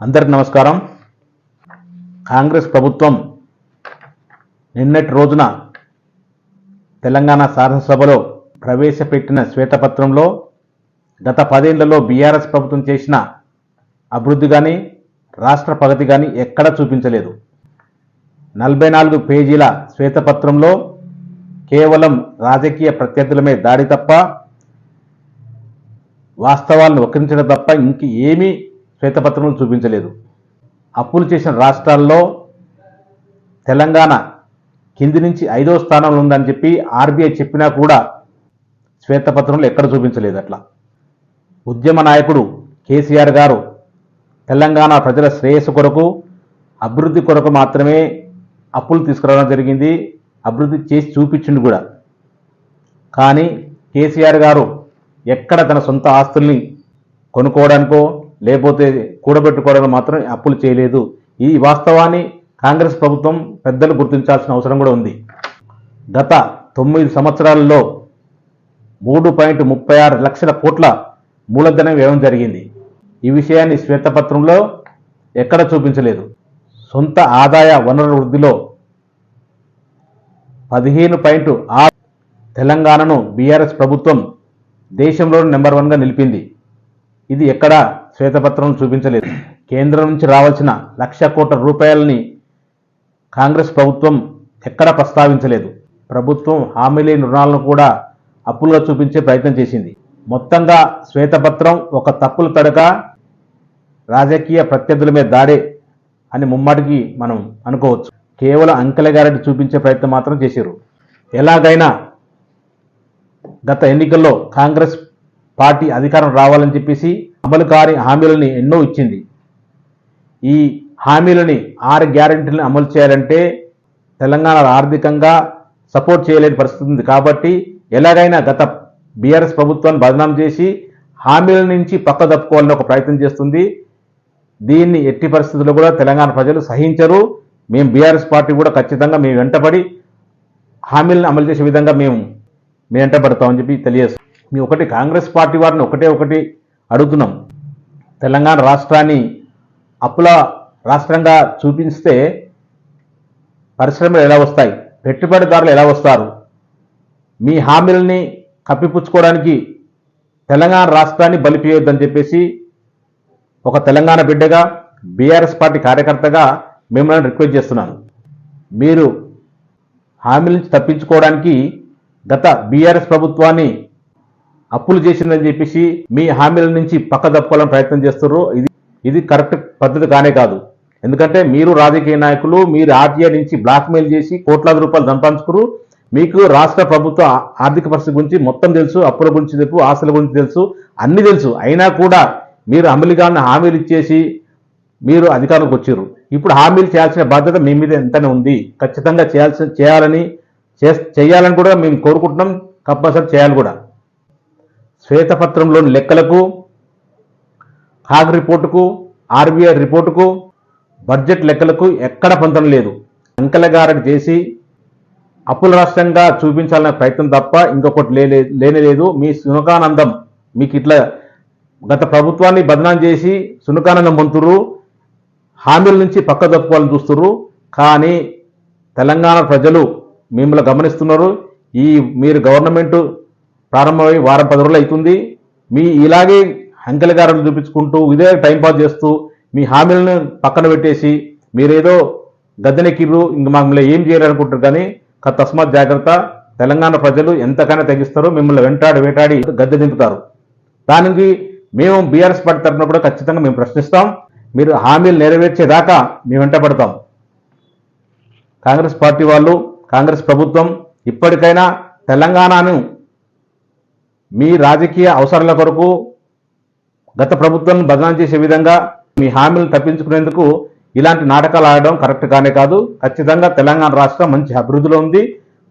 అందరికి నమస్కారం. కాంగ్రెస్ ప్రభుత్వం నిన్నటి రోజున తెలంగాణ శాసనసభలో ప్రవేశపెట్టిన శ్వేతపత్రంలో గత పదేళ్ళలో బీఆర్ఎస్ ప్రభుత్వం చేసిన అభివృద్ధి కానీ రాష్ట్ర ప్రగతి కానీ ఎక్కడా చూపించలేదు. నలభై నాలుగు పేజీల శ్వేతపత్రంలో కేవలం రాజకీయ ప్రత్యర్థులమే దాడి తప్ప వాస్తవాలను వక్రించడం తప్ప ఇంక ఏమీ శ్వేతపత్రంలో చూపించలేదు. అప్పులు చేసిన రాష్ట్రాల్లో తెలంగాణ కింది నుంచి ఐదో స్థానంలో ఉందని చెప్పి ఆర్బీఐ చెప్పినా కూడా శ్వేతపత్రంలో ఎక్కడ చూపించలేదు అట్లా. ఉద్యమ నాయకుడు కేసీఆర్ గారు తెలంగాణ ప్రజల శ్రేయస్సు కొరకు అభివృద్ధి కొరకు మాత్రమే అప్పులు తీసుకురావడం జరిగింది. అభివృద్ధి చేసి చూపించింది కూడా. కానీ కేసీఆర్ గారు ఎక్కడ తన సొంత ఆస్తుల్ని కొనుక్కోవడానికో లేకపోతే కూడబెట్టుకోవడానికి మాత్రం అప్పులు చేయలేదు. ఈ వాస్తవాన్ని కాంగ్రెస్ ప్రభుత్వం పెద్దలు గుర్తించాల్సిన అవసరం కూడా ఉంది. గత తొమ్మిది సంవత్సరాలలో మూడు పాయింట్ ముప్పై ఆరు లక్షల కోట్ల మూలధనం వ్యయం జరిగింది. ఈ విషయాన్ని శ్వేతపత్రంలో ఎక్కడ చూపించలేదు. సొంత ఆదాయ వనరుల వృద్ధిలో పదిహేను పాయింట్ ఆరు తెలంగాణను బీఆర్ఎస్ ప్రభుత్వం దేశంలో నెంబర్ వన్గా నిలిపింది. ఇది ఎక్కడా శ్వేతపత్రం చూపించలేదు. కేంద్రం నుంచి రావాల్సిన లక్ష కోట్ల రూపాయలని కాంగ్రెస్ ప్రభుత్వం ఎక్కడా ప్రస్తావించలేదు. ప్రభుత్వం హామీ లేని రుణాలను కూడా అప్పులుగా చూపించే ప్రయత్నం చేసింది. మొత్తంగా శ్వేతపత్రం ఒక తప్పుల తడక రాజకీయ ప్రత్యర్థుల మీద దాడే అని ముమ్మాటికి మనం అనుకోవచ్చు. కేవలం అంకెల గారెడ్డి చూపించే ప్రయత్నం మాత్రం చేశారు. ఎలాగైనా గత ఎన్నికల్లో కాంగ్రెస్ పార్టీ అధికారం రావాలని చెప్పేసి అమలు కాని హామీలని ఎన్నో ఇచ్చింది. ఈ హామీలని ఆరు గ్యారంటీలను అమలు చేయాలంటే తెలంగాణ ఆర్థికంగా సపోర్ట్ చేయలేని పరిస్థితి ఉంది. కాబట్టి ఎలాగైనా గత బీఆర్ఎస్ ప్రభుత్వాన్ని బదనాం చేసి హామీల నుంచి పక్క తప్పుకోవాలని ఒక ప్రయత్నం చేస్తుంది. దీన్ని ఎట్టి పరిస్థితుల్లో కూడా తెలంగాణ ప్రజలు సహించరు. మేము బీఆర్ఎస్ పార్టీ కూడా ఖచ్చితంగా మేము వెంటబడి హామీలను అమలు చేసే విధంగా మేము మేము వెంటబడతామని చెప్పి తెలియజేస్తాం మేము ఒకటి కాంగ్రెస్ పార్టీ వారిని ఒకటే ఒకటి అడుగుతున్నాం. తెలంగాణ రాష్ట్రాన్ని అప్పుల రాష్ట్రంగా చూపిస్తే పరిశ్రమలు ఎలా వస్తాయి? పెట్టుబడిదారులు ఎలా వస్తారు? మీ హామీలని కప్పిపుచ్చుకోవడానికి తెలంగాణ రాష్ట్రాన్ని బలిపేయొద్దని చెప్పేసి ఒక తెలంగాణ బిడ్డగా బీఆర్ఎస్ పార్టీ కార్యకర్తగా మిమ్మల్ని రిక్వెస్ట్ చేస్తున్నాను. మీరు హామీల నుంచి తప్పించుకోవడానికి గత బీఆర్ఎస్ ప్రభుత్వాన్ని అప్పులు చేసిందని చెప్పేసి మీ హామీల నుంచి పక్కదప్పుకోవాలని ప్రయత్నం చేస్తున్నారు ఇది ఇది కరెక్ట్ పద్ధతి కానే కాదు. ఎందుకంటే మీరు రాజకీయ నాయకులు మీరు ఆర్టీఐ నుంచి బ్లాక్మెయిల్ చేసి కోట్లాది రూపాయలు సంపాదించుకురు మీకు రాష్ట్ర ప్రభుత్వ ఆర్థిక పరిస్థితి గురించి మొత్తం తెలుసు అప్పుల గురించి తెలుసు ఆస్తుల గురించి తెలుసు అన్ని తెలుసు. అయినా కూడా మీరు అమలుగానే హామీలు ఇచ్చేసి మీరు అధికారంలోకి వచ్చారు ఇప్పుడు హామీలు చేయాల్సిన బాధ్యత మీ మీద ఎంతనే ఉంది. ఖచ్చితంగా చేయాల్సి చేయాలని చేయాలని కూడా మేము కోరుకుంటున్నాం. కంపల్సరీ చేయాలి కూడా. శ్వేతపత్రంలోని లెక్కలకు కాగ్ రిపోర్టుకు ఆర్బీఐ రిపోర్టుకు బడ్జెట్ లెక్కలకు ఎక్కడ పొందడం లేదు. అంకలగారడి చేసి అప్పుల రాష్ట్రంగా చూపించాలనే ప్రయత్నం తప్ప ఇంకొకటి లేనే లేదు మీ సునకానందం మీకు ఇట్లా గత ప్రభుత్వాన్ని బదనాం చేసి సునకానందం పొందుతురు హామీల నుంచి పక్క తప్పుకోవాలని చూస్తున్నారు కానీ తెలంగాణ ప్రజలు మిమ్మల్ని గమనిస్తున్నారు. ఈ మీరు గవర్నమెంట్ ప్రారంభమై వారం పది రోజులు అవుతుంది. మీ ఇలాగే అంకెలగారం చూపించుకుంటూ ఇదే టైంపాస్ చేస్తూ మీ హామీలను పక్కన పెట్టేసి మీరేదో గద్దెనెక్కిర్రు ఇంక మమ్మల్ని ఏం చేయాలనుకుంటారు కానీ క- తస్మాత్ జాగ్రత్త. తెలంగాణ ప్రజలు ఎంతకైనా తగ్గిస్తారో మిమ్మల్ని వెంటాడి వేటాడి గద్దె దింపుతారు. దానికి మేము బీఆర్ఎస్ పార్టీ తరఫున కూడా ఖచ్చితంగా మేము ప్రశ్నిస్తాం. మీరు హామీలు నెరవేర్చేదాకా మేము వెంటబడతాం కాంగ్రెస్ పార్టీ వాళ్ళు కాంగ్రెస్ ప్రభుత్వం ఇప్పటికైనా తెలంగాణను మీ రాజకీయ అవసరాల కొరకు గత ప్రభుత్వాన్ని బదనాం చేసే విధంగా మీ హామీలను తప్పించుకునేందుకు ఇలాంటి నాటకాలు ఆడడం కరెక్ట్ కానే కాదు. ఖచ్చితంగా తెలంగాణ రాష్ట్రం మంచి అభివృద్ధిలో ఉంది.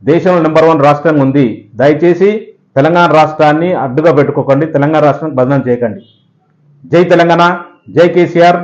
దేశంలో నెంబర్ వన్ రాష్ట్రంగా ఉంది. దయచేసి తెలంగాణ రాష్ట్రాన్ని అడ్డుగా పెట్టుకోకండి. తెలంగాణ రాష్ట్రాన్ని బదనాం చేయకండి. జై తెలంగాణ. జై కేసీఆర్.